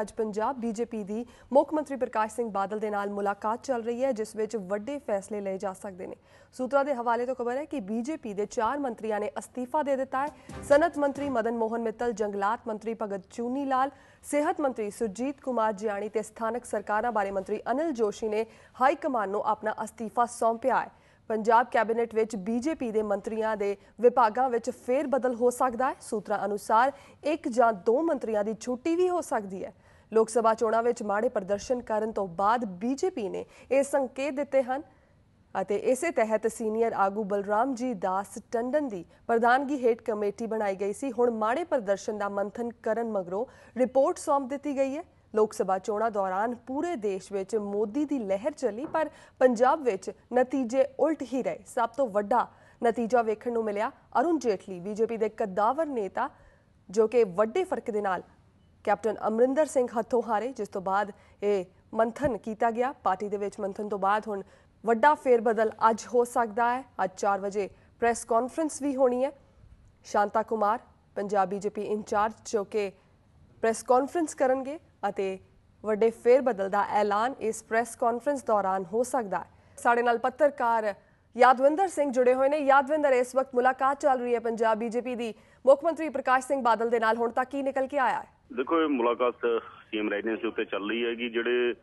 ਅੱਜ ਪੰਜਾਬ ਬੀਜੇਪੀ ਦੀ ਮੁੱਖ ਮੰਤਰੀ ਪ੍ਰਕਾਸ਼ ਸਿੰਘ ਬਾਦਲ ਦੇ ਨਾਲ ਮੁਲਾਕਾਤ ਚੱਲ ਰਹੀ ਹੈ, ਜਿਸ ਵਿੱਚ ਵੱਡੇ ਫੈਸਲੇ ਲਏ ਜਾ ਸਕਦੇ ਨੇ। ਸੂਤਰਾਂ ਦੇ ਹਵਾਲੇ ਤੋਂ ਖਬਰ ਹੈ ਕਿ ਬੀਜੇਪੀ ਦੇ ਚਾਰ ਮੰਤਰੀਆਂ ਨੇ ਅਸਤੀਫਾ ਦੇ ਦਿੱਤਾ ਹੈ। ਸਨਅਤ ਮੰਤਰੀ ਮਦਨ ਮੋਹਨ ਮਿੱਤਲ, ਜੰਗਲਾਤ ਮੰਤਰੀ ਭਗਤ ਚੂਨੀ ਲਾਲ, ਸਿਹਤ ਮੰਤਰੀ ਸੁਰਜੀਤ ਕੁਮਾਰ ਜਿਆਣੀ ਤੇ ਸਥਾਨਕ ਸਰਕਾਰਾਂ ਬਾਰੇ ਮੰਤਰੀ ਅਨਿਲ ਜੋਸ਼ੀ ਨੇ ਹਾਈ ਕਮਾਨ ਨੂੰ ਆਪਣਾ ਅਸਤੀਫਾ ਸੌਂਪਿਆ ਹੈ। ਪੰਜਾਬ ਕੈਬਨਿਟ ਵਿੱਚ ਬੀਜੇਪੀ ਦੇ ਮੰਤਰੀਆਂ ਦੇ ਵਿਭਾਗਾਂ ਵਿੱਚ ਫੇਰ ਬਦਲ ਹੋ ਸਕਦਾ ਹੈ। ਸੂਤਰਾਂ ਅਨੁਸਾਰ ਇੱਕ ਜਾਂ ਦੋ ਮੰਤਰੀਆਂ ਦੀ ਛੁੱਟੀ ਵੀ ਹੋ ਸਕਦੀ ਹੈ। ਲੋਕ ਸਭਾ ਚੋਣਾਂ ਵਿੱਚ ਮਾੜੇ ਪ੍ਰਦਰਸ਼ਨ ਕਰਨ ਤੋਂ ਬਾਅਦ ਬੀਜੇਪੀ ਨੇ ਇਹ ਸੰਕੇਤ ਦਿੱਤੇ ਹਨ ਅਤੇ ਇਸੇ ਤਹਿਤ ਸੀਨੀਅਰ ਆਗੂ ਬਲਰਾਮ ਜੀ ਦਾਸ ਟੰਡਨ ਦੀ ਪ੍ਰਧਾਨਗੀ ਹੇਠ ਕਮੇਟੀ ਬਣਾਈ ਗਈ ਸੀ। ਹੁਣ ਮਾੜੇ ਪ੍ਰਦਰਸ਼ਨ ਦਾ ਮੰਥਨ ਕਰਨ ਮਗਰੋਂ ਰਿਪੋਰਟ ਸੌਂਪ ਦਿੱਤੀ ਗਈ ਹੈ। ਲੋਕ ਸਭਾ ਚੋਣਾਂ ਦੌਰਾਨ ਪੂਰੇ ਦੇਸ਼ ਵਿੱਚ ਮੋਦੀ ਦੀ ਲਹਿਰ ਚੱਲੀ, ਪਰ ਪੰਜਾਬ ਵਿੱਚ ਨਤੀਜੇ ਉਲਟ ਹੀ ਰਹੇ। ਸਭ ਤੋਂ ਵੱਡਾ ਨਤੀਜਾ ਵੇਖਣ ਨੂੰ ਮਿਲਿਆ ਅਰੁਣ ਜੇਟਲੀ, ਬੀਜੇਪੀ ਦੇ ਕਦਾਵਰ ਨੇਤਾ, ਜੋ ਕਿ ਵੱਡੇ ਫ਼ਰਕ ਦੇ ਨਾਲ ਕੈਪਟਨ ਅਮਰਿੰਦਰ ਸਿੰਘ ਹੱਥੋਂ ਹਾਰੇ, ਜਿਸ ਤੋਂ ਬਾਅਦ ਇਹ ਮੰਥਨ ਕੀਤਾ ਗਿਆ। ਪਾਰਟੀ ਦੇ ਵਿੱਚ ਮੰਥਨ ਤੋਂ ਬਾਅਦ ਹੁਣ ਵੱਡਾ ਫੇਰਬਦਲ ਅੱਜ ਹੋ ਸਕਦਾ ਹੈ। ਅੱਜ 4 ਵਜੇ ਪ੍ਰੈਸ ਕਾਨਫਰੰਸ ਵੀ ਹੋਣੀ ਹੈ। ਸ਼ਾਂਤਾ ਕੁਮਾਰ, ਪੰਜਾਬ ਬੀਜੇਪੀ ਇੰਚਾਰਜ, ਜੋ ਕਿ ਪ੍ਰੈਸ ਕਾਨਫਰੰਸ ਕਰਨਗੇ। ਅਤੇ ਵੱਡੇ ਫੇਰਬਦਲ ਦਾ ਐਲਾਨ ਇਸ ਪ੍ਰੈਸ ਕਾਨਫਰੰਸ ਦੌਰਾਨ ਹੋ ਸਕਦਾ ਹੈ। ਸਾਡੇ ਨਾਲ ਪੱਤਰਕਾਰ ਯਾਦਵਿੰਦਰ ਸਿੰਘ ਜੁੜੇ ਹੋਏ ਨੇ। ਯਾਦਵਿੰਦਰ, ਇਸ ਵਕਤ ਮੁਲਾਕਾਤ ਚੱਲ ਰਹੀ ਹੈ ਪੰਜਾਬ ਬੀਜੇਪੀ ਦੀ। ਮੁੱਖ ਮੰਤਰੀ ਪ੍ਰਕਾਸ਼ ਸਿੰਘ ਬਾਦਲ ਦੇ ਨਾਲ ਹੁਣ ਤੱਕ ਕੀ ਨਿਕਲ ਕੇ ਆਇਆ ਹੈ? ਦੇਖੋ, ਇਹ ਮੁਲਾਕਾਤ ਸੀਐਮ ਰੈਜ਼ੀਡੈਂਸੀ ਉੱਤੇ ਚੱਲ ਰਹੀ ਹੈਗੀ। ਜਿਹੜੇ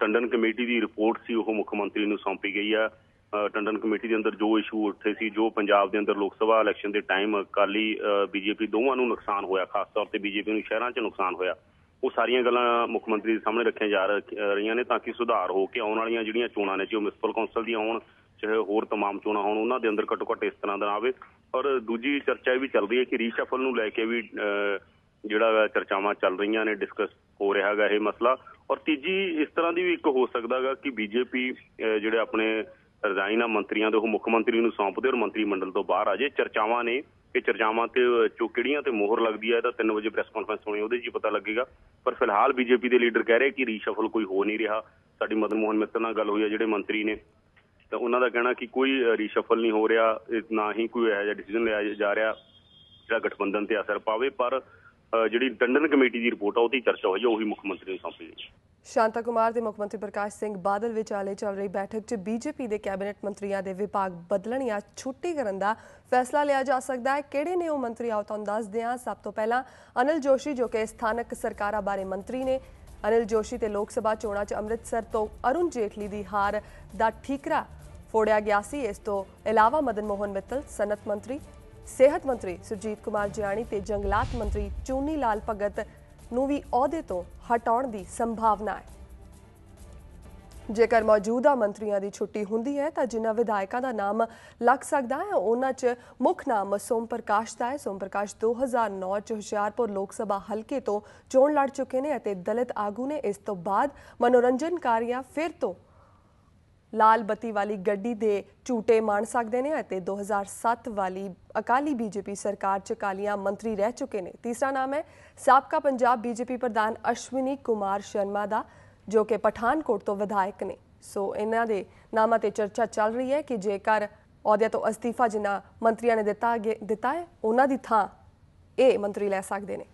ਟੰਡਨ ਕਮੇਟੀ ਦੀ ਰਿਪੋਰਟ ਸੀ, ਉਹ ਮੁੱਖ ਮੰਤਰੀ ਨੂੰ ਸੌਂਪੀ ਗਈ ਆ। ਟੰਡਨ ਕਮੇਟੀ ਦੇ ਅੰਦਰ ਜੋ ਇਸ਼ੂ ਉੱਠੇ ਸੀ, ਜੋ ਪੰਜਾਬ ਦੇ ਅੰਦਰ ਲੋਕ ਸਭਾ ਇਲੈਕਸ਼ਨ ਦੇ ਟਾਈਮ ਅਕਾਲੀ ਬੀਜੇਪੀ ਦੋਵਾਂ ਨੂੰ ਨੁਕਸਾਨ ਹੋਇਆ, ਖਾਸ ਤੌਰ ਤੇ ਬੀਜੇਪੀ ਨੂੰ ਸ਼ਹਿਰਾਂ 'ਚ ਨੁਕਸਾਨ ਹੋਇਆ। ਉਹ ਸਾਰੀਆਂ ਗੱਲਾਂ ਮੁੱਖ ਮੰਤਰੀ ਦੇ ਸਾਹਮਣੇ ਰੱਖੀਆਂ ਜਾ ਰ- ਰਹੀਆਂ ਨੇ ਤਾਂ ਕਿ ਸੁਧਾਰ ਹੋ ਕੇ ਆਉਣ ਵਾਲੀਆਂ ਜਿਹੜੀਆਂ ਚੋਣਾਂ ਨੇ ਜੋ ਮਿਊਨਿਸਪਲ ਕੌਂਸਲ ਦੀਆਂ ਹੋਣ ਚਾਹੇ ਹੋਰ तमाम ਚੋਣਾਂ ਹੋਣ ਉਹਨਾਂ ਦੇ ਅੰਦਰ ਘੱਟੋ ਘੱਟ ਇਸ ਤਰ੍ਹਾਂ ਦਾ ਨਾ ਆਵੇ ਔਰ ਦੂਜੀ ਚਰਚਾ ਇਹ ਵੀ ਚੱਲ ਰਹੀ ਹੈ ਕਿ ਰੀਸ਼ਫਲ ਨੂੰ ਲੈ ਕੇ ਵੀ ਅ, ਜਿਹੜਾ ਵਾ ਚਰਚਾਵਾਂ ਚੱਲ ਰਹੀਆਂ ਨੇ ਡਿਸਕਸ ਹੋ ਰਿਹਾ ਹੈਗਾ ਇਹ ਮਸਲਾ ਔਰ ਤੀਜੀ ਇਸ ਤਰ੍ਹਾਂ ਦੀ ਵੀ ਇੱਕ ਹੋ ਸਕਦਾ ਹੈਗਾ ਕਿ ਬੀਜੇਪੀ ਜਿਹੜੇ ਆਪਣੇ ਰਿਜ਼ਾਈਨ ਆ ਮੰਤਰੀਆਂ ਦੇ ਉਹ ਮੁੱਖ ਮੰਤਰੀ ਨੂੰ ਸੌਂਪਦੇ ਔਰ ਮੰਤਰੀ ਮੰਡਲ ਤੋਂ ਬਾਹਰ ਆ ਜੇ ਚਰਚਾਵਾਂ ਨੇ ਇਹ ਚਰਚਾਵਾਂ ਤੇ ਚੋ ਕਿਹੜੀਆਂ ਤੇ ਮੋਹਰ ਲੱਗਦੀ ਹੈ ਇਹ 3 ਵਜੇ ਪ੍ਰੈਸ ਕਾਨਫਰੰਸ ਹੋਣੀ ਉਹਦੇ 'ਚ ਪਤਾ ਲੱਗੇਗਾ। ਪਰ ਫਿਲਹਾਲ ਬੀਜੇਪੀ ਦੇ ਲੀਡਰ ਕਹਿ ਰਹੇ ਕਿ ਰੀਸ਼ਫਲ ਕੋਈ ਹੋ ਨਹੀਂ ਰਿਹਾ। ਸਾਡੀ ਮਦਨ ਮੋਹਨ ਮਿੱਤਰ ਨਾਲ ਗੱਲ ਹੋਈ ਹੈ ਜਿਹੜੇ ਮੰਤਰੀ ਨੇ। ਤਾਂ ਉਹਨਾਂ ਦਾ ਕਹਿਣਾ ਕਿ ਕੋਈ ਰੀਸ਼ਫਲ ਨਹੀਂ ਹੋ ਰਿਹਾ ਨਾ ਹੀ ਕੋਈ ਇਹੋ ਜਿਹਾ ਡਿਸੀਜਨ ਲਿਆ ਜਾ ਰਿਹਾ, ਜਿਹੜਾ ਗਠਬੰਧਨ ਤੇ ਅਸਰ ਪਾਵੇ। ਪਰ ਜਿਹੜੀ ਟੰਡਨ ਕਮੇਟੀ ਦੀ ਰਿਪੋਰਟ ਆ, ਉਹਦੀ ਚਰਚਾ ਹੋਈ ਹੈ ਉਹੀ ਮੁੱਖ ਮੰਤਰੀ ਨੂੰ ਸੌਂਪੀ ਗਈ ਸ਼ਾਂਤਾ ਕੁਮਾਰ ਦੇ ਮੁੱਖ ਮੰਤਰੀ ਪ੍ਰਕਾਸ਼ ਸਿੰਘ ਬਾਦਲ ਵਿਚਾਲੇ ਚੱਲ ਰਹੀ ਬੈਠਕ 'ਚ ਬੀਜੇਪੀ ਦੇ ਕੈਬਨਿਟ ਮੰਤਰੀਆਂ ਦੇ ਵਿਭਾਗ ਬਦਲਣ ਜਾਂ ਛੁੱਟੀ ਕਰਨ ਦਾ ਫੈਸਲਾ ਲਿਆ ਜਾ ਸਕਦਾ ਹੈ। ਕਿਹੜੇ ਨੇ ਉਹ ਮੰਤਰੀ? ਆਓ ਤੁਹਾਨੂੰ ਦੱਸਦੇ ਹਾਂ ਸਭ ਤੋਂ ਪਹਿਲਾਂ ਅਨਿਲ ਜੋਸ਼ੀ, ਜੋ ਕਿ ਸਥਾਨਕ ਸਰਕਾਰਾਂ ਬਾਰੇ ਮੰਤਰੀ ਨੇ, ਅਨਿਲ ਜੋਸ਼ੀ ਤੇ ਲੋਕ ਸਭਾ ਚੋਣਾਂ 'ਚ ਅੰਮ੍ਰਿਤਸਰ ਤੋਂ ਅਰੁਣ ਜੇਟਲੀ ਦੀ ਹਾਰ ਦਾ ਠੀਕਰਾ ਫੋੜਿਆ ਗਿਆ ਸੀ। ਇਸ ਤੋਂ ਇਲਾਵਾ ਮਦਨ ਮੋਹਨ ਮਿੱਤਲ, ਸਨਅਤ ਮੰਤਰੀ, ਸਿਹਤ ਮੰਤਰੀ ਸੁਰਜੀਤ ਕੁਮਾਰ ਜਿਆਣੀ ਤੇ ਜੰਗਲਾਤ ਮੰਤਰੀ ਚੂਨੀ ਲਾਲ ਭਗਤ ਨੂੰ ਵੀ ਅਹੁਦੇ ਤੋਂ ਹਟਾਉਣ ਦੀ ਸੰਭਾਵਨਾ ਹੈ। ਜੇਕਰ ਮੌਜੂਦਾ ਮੰਤਰੀਆਂ ਦੀ ਛੁੱਟੀ ਹੁੰਦੀ ਹੈ, ਤਾਂ ਜਿਨ੍ਹਾਂ ਵਿਧਾਇਕਾਂ ਦਾ ਨਾਮ ਲੱਗ ਸਕਦਾ ਹੈ, ਉਹਨਾਂ 'ਚ ਮੁੱਖ ਨਾਮ ਸੋਮ ਪ੍ਰਕਾਸ਼ ਦਾ ਹੈ। ਸੋਮ ਪ੍ਰਕਾਸ਼ 2009 ਚ ਹੁਸ਼ਿਆਰਪੁਰ ਲੋਕ ਸਭਾ ਹਲਕੇ ਤੋਂ ਚੋਣ ਲੜ ਚੁੱਕੇ ਨੇ ਅਤੇ ਦਲਿਤ ਆਗੂ ਨੇ ਇਸ ਤੋਂ ਬਾਅਦ ਮਨੋਰੰਜਨਕਾਰੀਆਂ ਫਿਰ ਤੋਂ ਲਾਲ ਬੱਤੀ ਵਾਲੀ ਗੱਡੀ ਦੇ ਝੂਟੇ ਮਾਣ ਸਕਦੇ ਨੇ ਅਤੇ 2007 ਵਾਲੀ ਅਕਾਲੀ ਬੀਜੇਪੀ ਸਰਕਾਰ ਚ ਕਾਲੀਆਂ ਮੰਤਰੀ ਰਹਿ ਚੁੱਕੇ ਨੇ। ਤੀਸਰਾ ਨਾਮ ਹੈ ਸਾਬਕਾ ਪੰਜਾਬ ਬੀਜੇਪੀ ਪ੍ਰਧਾਨ ਅਸ਼ਵਨੀ ਕੁਮਾਰ ਸ਼ਰਮਾ ਦਾ, ਜੋ ਕਿ ਪਠਾਨਕੋਟ ਤੋਂ ਵਿਧਾਇਕ ਨੇ। ਸੋ ਇਹਨਾਂ ਦੇ ਨਾਮਾਂ ਤੇ ਚਰਚਾ ਚੱਲ ਰਹੀ ਹੈ ਕਿ ਜੇਕਰ ਅਹੁਦੇ ਤੋਂ ਅਸਤੀਫਾ ਜਿਨ੍ਹਾਂ ਮੰਤਰੀਆਂ ਨੇ ਦਿੱਤਾ ਗੇ- ਦਿੱਤਾ ਹੈ, ਉਹਨਾਂ ਦੀ ਥਾਂ ਇਹ ਮੰਤਰੀ ਲੈ ਸਕਦੇ ਨੇ।